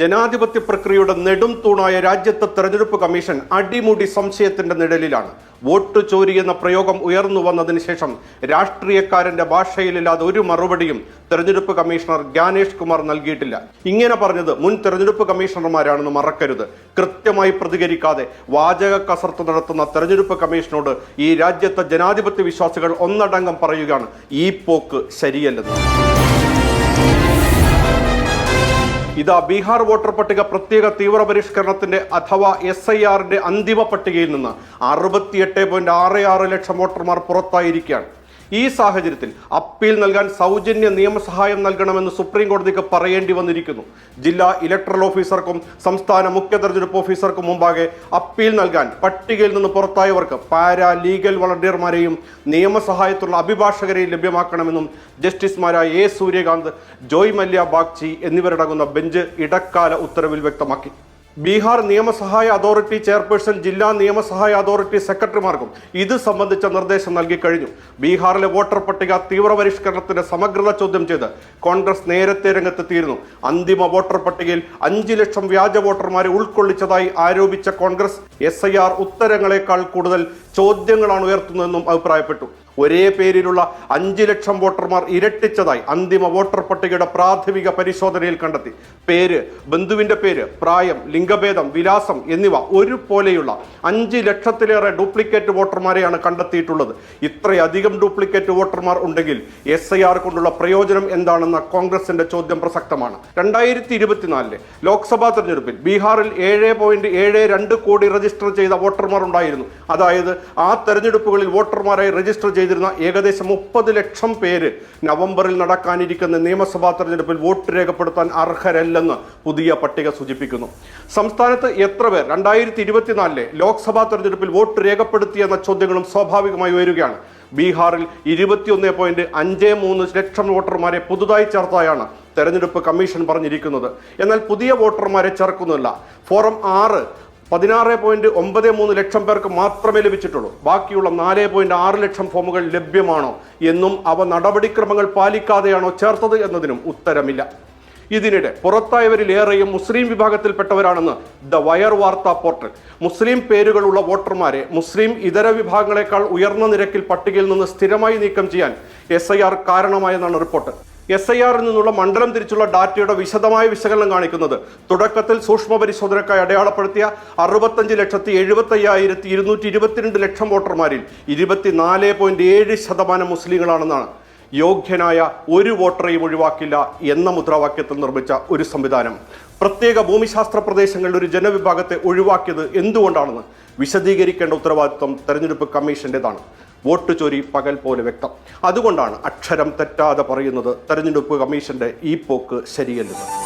ജനാധിപത്യ പ്രക്രിയയുടെ നെടും തൂണായ രാജ്യത്തെ തെരഞ്ഞെടുപ്പ് കമ്മീഷൻ അടിമുടി സംശയത്തിന്റെ നിഴലിലാണ്. വോട്ട് ചോരി എന്ന പ്രയോഗം ഉയർന്നു വന്നതിന് ശേഷം രാഷ്ട്രീയക്കാരന്റെ ഭാഷയിലില്ലാതെ ഒരു മറുപടിയും തെരഞ്ഞെടുപ്പ് കമ്മീഷണർ ജ്ഞാനേഷ് കുമാർ നൽകിയിട്ടില്ല. ഇങ്ങനെ പറഞ്ഞത് മുൻ തെരഞ്ഞെടുപ്പ് കമ്മീഷണർമാരാണെന്ന് മറക്കരുത്. കൃത്യമായി പ്രതികരിക്കാതെ വാചക കസർത്ത് നടത്തുന്ന തെരഞ്ഞെടുപ്പ് കമ്മീഷനോട് ഈ രാജ്യത്തെ ജനാധിപത്യ വിശ്വാസികൾ ഒന്നടങ്കം പറയുകയാണ്. ഈ പോക്ക് ശരിയല്ലെന്ന്. ഇതാ ബീഹാർ വോട്ടർ പട്ടിക പ്രത്യേക തീവ്രപരിഷ്കരണത്തിന്റെ അഥവാ എസ് ഐ ആറിന്റെ അന്തിമ പട്ടികയിൽ നിന്ന് അറുപത്തിയെട്ട് പോയിന്റ് ആറ് ആറ് ലക്ഷം വോട്ടർമാർ പുറത്തായിരിക്കുകയാണ്. ഈ സാഹചര്യത്തിൽ അപ്പീൽ നൽകാൻ സൗജന്യ നിയമസഹായം നൽകണമെന്ന് സുപ്രീം കോടതിക്ക് പറയേണ്ടി വന്നിരിക്കുന്നു. ജില്ലാ ഇലക്ട്രൽ ഓഫീസർക്കും സംസ്ഥാന മുഖ്യ തെരഞ്ഞെടുപ്പ് ഓഫീസർക്കും മുമ്പാകെ അപ്പീൽ നൽകാൻ പട്ടികയിൽ നിന്ന് പുറത്തായവർക്ക് പാരാ ലീഗൽ വളണ്ടിയർമാരെയും നിയമസഹായത്തുള്ള അഭിഭാഷകരെയും ലഭ്യമാക്കണമെന്നും ജസ്റ്റിസുമാരായ എ സൂര്യകാന്ത് ജോയ് മല്യ ബാഗ്ചി എന്നിവരടങ്ങുന്ന ബെഞ്ച് ഇടക്കാല ഉത്തരവിൽ വ്യക്തമാക്കി. ബീഹാർ നിയമസഹായ അതോറിറ്റി ചെയർപേഴ്സൺ ജില്ലാ നിയമസഹായ അതോറിറ്റി സെക്രട്ടറിമാർക്കും ഇത് സംബന്ധിച്ച നിർദ്ദേശം നൽകി കഴിഞ്ഞു. ബീഹാറിലെ വോട്ടർ പട്ടിക തീവ്രപരിഷ്കരണത്തിന്റെ സമഗ്രത ചോദ്യം ചെയ്ത് കോൺഗ്രസ് നേരത്തെ രംഗത്തെത്തിയിരുന്നു. അന്തിമ വോട്ടർ പട്ടികയിൽ അഞ്ച് ലക്ഷം വ്യാജ വോട്ടർമാരെ ഉൾക്കൊള്ളിച്ചതായി ആരോപിച്ച കോൺഗ്രസ് എസ് ഉത്തരങ്ങളെക്കാൾ കൂടുതൽ ചോദ്യങ്ങളാണ് ഉയർത്തുന്നതെന്നും അഭിപ്രായപ്പെട്ടു. ഒരേ പേരിലുള്ള അഞ്ച് ലക്ഷം വോട്ടർമാർ ഇരട്ടിച്ചതായി അന്തിമ വോട്ടർ പട്ടികയുടെ പ്രാഥമിക പരിശോധനയിൽ കണ്ടെത്തി. പേര് ബന്ധുവിന്റെ പേര് പ്രായം ലിംഗഭേദം വിലാസം എന്നിവ ഒരുപോലെയുള്ള അഞ്ച് ലക്ഷത്തിലേറെ ഡ്യൂപ്ലിക്കേറ്റ് വോട്ടർമാരെയാണ് കണ്ടെത്തിയിട്ടുള്ളത്. ഇത്രയധികം ഡ്യൂപ്ലിക്കേറ്റ് വോട്ടർമാർ ഉണ്ടെങ്കിൽ എസ് ഐ ആർ കൊണ്ടുള്ള പ്രയോജനം എന്താണെന്ന കോൺഗ്രസിന്റെ ചോദ്യം പ്രസക്തമാണ്. രണ്ടായിരത്തി ഇരുപത്തിനാലിലെ ലോക്സഭാ തെരഞ്ഞെടുപ്പിൽ ബീഹാറിൽ ഏഴ് പോയിന്റ് ഏഴ് രണ്ട് കോടി രജിസ്റ്റർ ചെയ്ത വോട്ടർമാർ ഉണ്ടായിരുന്നു. അതായത് ആ തെരഞ്ഞെടുപ്പുകളിൽ വോട്ടർമാരായി രജിസ്റ്റർ ചെയ്തിരുന്ന ഏകദേശം മുപ്പത് ലക്ഷം പേര് നവംബറിൽ നടക്കാനിരിക്കുന്ന നിയമസഭാ തെരഞ്ഞെടുപ്പിൽ വോട്ട് രേഖപ്പെടുത്താൻ അർഹരല്ലെന്ന് പുതിയ പട്ടിക സൂചിപ്പിക്കുന്നു. സംസ്ഥാനത്ത് എത്ര പേർ? രണ്ടായിരത്തി ഇരുപത്തിനാലിലെ ലോക്സഭാ തെരഞ്ഞെടുപ്പിൽ വോട്ട് രേഖപ്പെടുത്തിയെന്ന ചോദ്യങ്ങളും സ്വാഭാവികമായി വരികയാണ് ബീഹാറിൽ ഇരുപത്തിയൊന്ന് പോയിന്റ് അഞ്ച് മൂന്ന് ലക്ഷം വോട്ടർമാരെ പുതുതായി ചേർത്തായാണ് തെരഞ്ഞെടുപ്പ് കമ്മീഷൻ പറഞ്ഞിരിക്കുന്നത്. എന്നാൽ പുതിയ വോട്ടർമാരെ ചേർക്കുന്നില്ല. ഫോറം ആറ് പതിനാറ് പോയിന്റ് ഒമ്പത് മൂന്ന് ലക്ഷം പേർക്ക് മാത്രമേ ലഭിച്ചിട്ടുള്ളൂ. ബാക്കിയുള്ള നാല് പോയിന്റ് ആറ് ലക്ഷം ഫോമുകൾ ലഭ്യമാണോ എന്നും അവ നടപടിക്രമങ്ങൾ പാലിക്കാതെയാണോ ചേർത്തത് എന്നതിനും ഉത്തരമില്ല. ഇതിനിടെ പുറത്തായവരിലേറെയും മുസ്ലിം വിഭാഗത്തിൽപ്പെട്ടവരാണെന്ന് ദ വയർ വാർത്താ പോർട്ടൽ. മുസ്ലിം പേരുകളുള്ള വോട്ടർമാരെ മുസ്ലിം ഇതര വിഭാഗങ്ങളെക്കാൾ ഉയർന്ന നിരക്കിൽ പട്ടികയിൽ നിന്ന് സ്ഥിരമായി നീക്കം ചെയ്യാൻ എസ് കാരണമായെന്നാണ് റിപ്പോർട്ട്. എസ് ഐ ആറിൽ നിന്നുള്ള മണ്ഡലം തിരിച്ചുള്ള ഡാറ്റയുടെ വിശദമായ വിശകലനം കാണിക്കുന്നത്. തുടക്കത്തിൽ സൂക്ഷ്മ പരിശോധനക്കായി അടയാളപ്പെടുത്തിയ അറുപത്തഞ്ച് ലക്ഷത്തി എഴുപത്തി അയ്യായിരത്തി ഇരുന്നൂറ്റി ഇരുപത്തിരണ്ട് ലക്ഷം വോട്ടർമാരിൽ ഇരുപത്തിനാല് പോയിന്റ് ഏഴ് ശതമാനം മുസ്ലിങ്ങളാണെന്നാണ്. യോഗ്യനായ ഒരു വോട്ടറെയും ഒഴിവാക്കില്ല എന്ന മുദ്രാവാക്യത്തിൽ നിർമ്മിച്ച ഒരു സംവിധാനം. പ്രത്യേക ഭൂമിശാസ്ത്ര പ്രദേശങ്ങളിൽ ഒരു ജനവിഭാഗത്തെ ഒഴിവാക്കിയത് എന്തുകൊണ്ടാണെന്ന് വിശദീകരിക്കേണ്ട ഉത്തരവാദിത്വം തെരഞ്ഞെടുപ്പ് കമ്മീഷന്റേതാണ്. വോട്ട് ചോരി പകൽ പോലെ വ്യക്തം. അതുകൊണ്ടാണ് അക്ഷരം തെറ്റാതെ പറയുന്നത് തെരഞ്ഞെടുപ്പ് കമ്മീഷന്റെ ഈ പോക്ക് ശരിയല്ലെന്ന്.